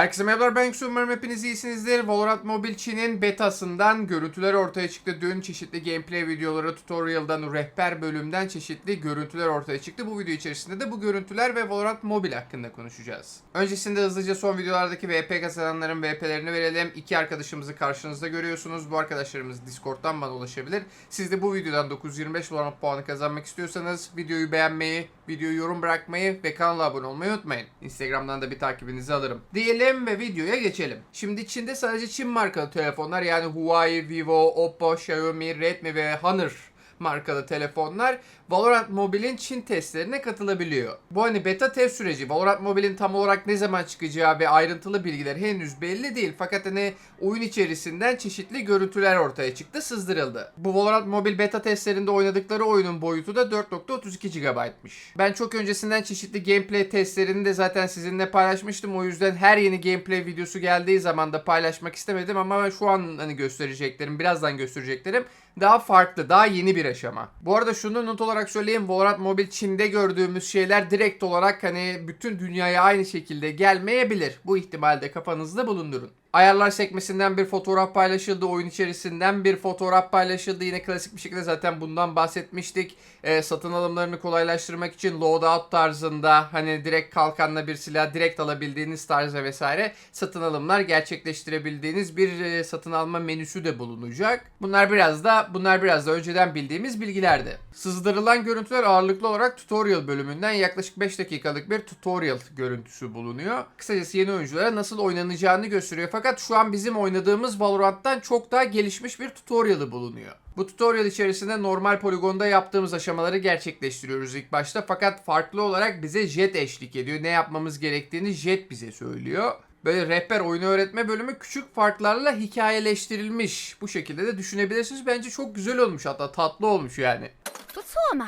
Herkese merhabalar ben Yusuf umarım hepiniz iyisinizdir. Valorant Mobile Çin'in betasından görüntüler ortaya çıktı. Dün çeşitli gameplay videoları, tutorial'dan, rehber bölümden çeşitli görüntüler ortaya çıktı. Bu video içerisinde de bu görüntüler ve Valorant Mobile hakkında konuşacağız. Öncesinde hızlıca son videolardaki VP kazananların VP'lerini verelim. İki arkadaşımızı karşınızda görüyorsunuz. Bu arkadaşlarımız Discord'dan bana ulaşabilir. Siz de bu videodan 925 Valorant puanı kazanmak istiyorsanız videoyu beğenmeyi, videoyu yorum bırakmayı ve kanala abone olmayı unutmayın. Instagram'dan da bir takibinizi alırım. Diyelim ve videoya geçelim. Şimdi Çin'de sadece Çin markalı telefonlar yani Huawei, Vivo, Oppo, Xiaomi, Redmi ve Honor markalı telefonlar Valorant Mobile'in Çin testlerine katılabiliyor. Bu hani beta test süreci. Valorant Mobile'in tam olarak ne zaman çıkacağı ve ayrıntılı bilgiler henüz belli değil. Fakat hani oyun içerisinden çeşitli görüntüler ortaya çıktı, sızdırıldı. Bu Valorant Mobile beta testlerinde oynadıkları oyunun boyutu da 4.32 GB'mış. Ben çok öncesinden çeşitli gameplay testlerini de zaten sizinle paylaşmıştım. O yüzden her yeni gameplay videosu geldiği zaman da paylaşmak istemedim ama şu an hani göstereceklerim, birazdan göstereceklerim daha farklı, daha yeni bir aşama. Bu arada şunu not olarak söyleyeyim. Valorant Mobile Çin'de gördüğümüz şeyler direkt olarak hani bütün dünyaya aynı şekilde gelmeyebilir. Bu ihtimalde kafanızda bulundurun. Ayarlar sekmesinden bir fotoğraf paylaşıldı. Oyun içerisinden bir fotoğraf paylaşıldı. Yine klasik bir şekilde zaten bundan bahsetmiştik. Ee, satın alımlarını kolaylaştırmak için loadout tarzında hani direkt kalkanla bir silah direkt alabildiğiniz tarzda vesaire satın alımlar gerçekleştirebildiğiniz bir e, satın alma menüsü de bulunacak. Bunlar biraz da bunlar biraz da önceden bildiğimiz bilgilerdi. Sızdırılan görüntüler ağırlıklı olarak tutorial bölümünden yaklaşık 5 dakikalık bir tutorial görüntüsü bulunuyor. Kısacası yeni oyunculara nasıl oynanacağını gösteriyor Fakat şu an bizim oynadığımız Valorant'tan çok daha gelişmiş bir tutorial'ı bulunuyor. Bu tutorial içerisinde normal poligonda yaptığımız aşamaları gerçekleştiriyoruz ilk başta. Fakat farklı olarak bize Jet eşlik ediyor. Ne yapmamız gerektiğini Jet bize söylüyor. Böyle rehber oyunu öğretme bölümü küçük farklarla hikayeleştirilmiş. Bu şekilde de düşünebilirsiniz. Bence çok güzel olmuş hatta tatlı olmuş yani. 不错嘛，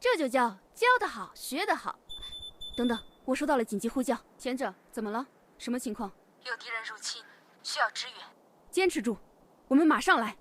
这就叫教得好，学得好。等等，我收到了紧急呼叫，前者怎么了？什么情况？ 有敌人入侵，需要支援。坚持住，我们马上来。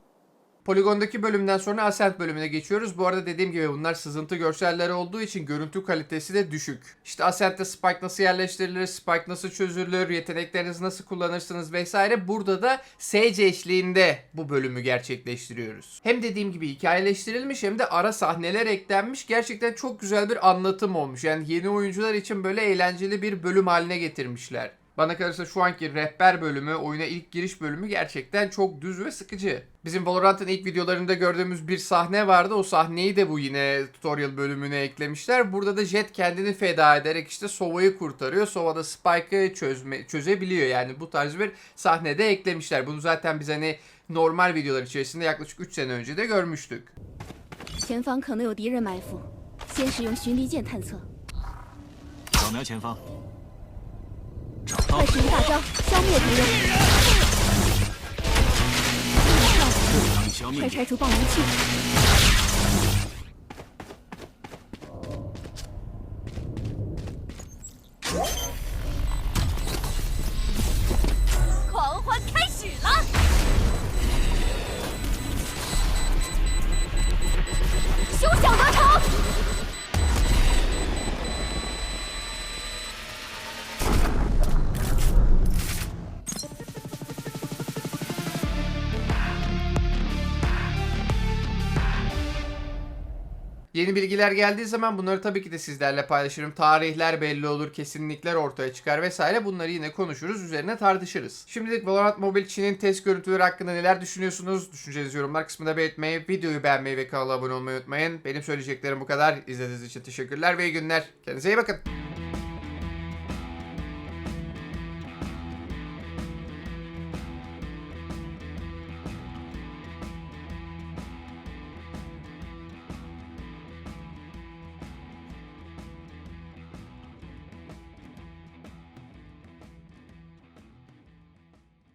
Poligondaki bölümden sonra Ascent bölümüne geçiyoruz. Bu arada dediğim gibi bunlar sızıntı görselleri olduğu için görüntü kalitesi de düşük. İşte Ascent'te Spike nasıl yerleştirilir, Spike nasıl çözülür, yeteneklerinizi nasıl kullanırsınız vesaire. Burada da Sage eşliğinde bu bölümü gerçekleştiriyoruz. Hem dediğim gibi hikayeleştirilmiş hem de ara sahneler eklenmiş. Gerçekten çok güzel bir anlatım olmuş. Yani yeni oyuncular için böyle eğlenceli bir bölüm haline getirmişler. Bana kalırsa şu anki rehber bölümü, oyuna ilk giriş bölümü gerçekten çok düz ve sıkıcı. Bizim Valorant'ın ilk videolarında gördüğümüz bir sahne vardı. O sahneyi de bu yine tutorial bölümüne eklemişler. Burada da Jet kendini feda ederek işte Sova'yı kurtarıyor. Sova da Spike'ı çözme, çözebiliyor. Yani bu tarz bir sahnede eklemişler. Bunu zaten biz hani normal videolar içerisinde yaklaşık 3 sene önce de görmüştük. 前方可能有敌人埋伏，先使用寻敌剑探测，扫描前方，找到 快使用大招消灭敌人，快拆除爆能器。Yeni bilgiler geldiği zaman bunları tabii ki de sizlerle paylaşırım. Tarihler belli olur, kesinlikler ortaya çıkar vesaire. Bunları yine konuşuruz, üzerine tartışırız. Şimdilik Valorant Mobile Çin'in test görüntüleri hakkında neler düşünüyorsunuz? Düşüncenizi yorumlar kısmında belirtmeyi, videoyu beğenmeyi ve kanala abone olmayı unutmayın. Benim söyleyeceklerim bu kadar. İzlediğiniz için teşekkürler ve iyi günler. Kendinize iyi bakın.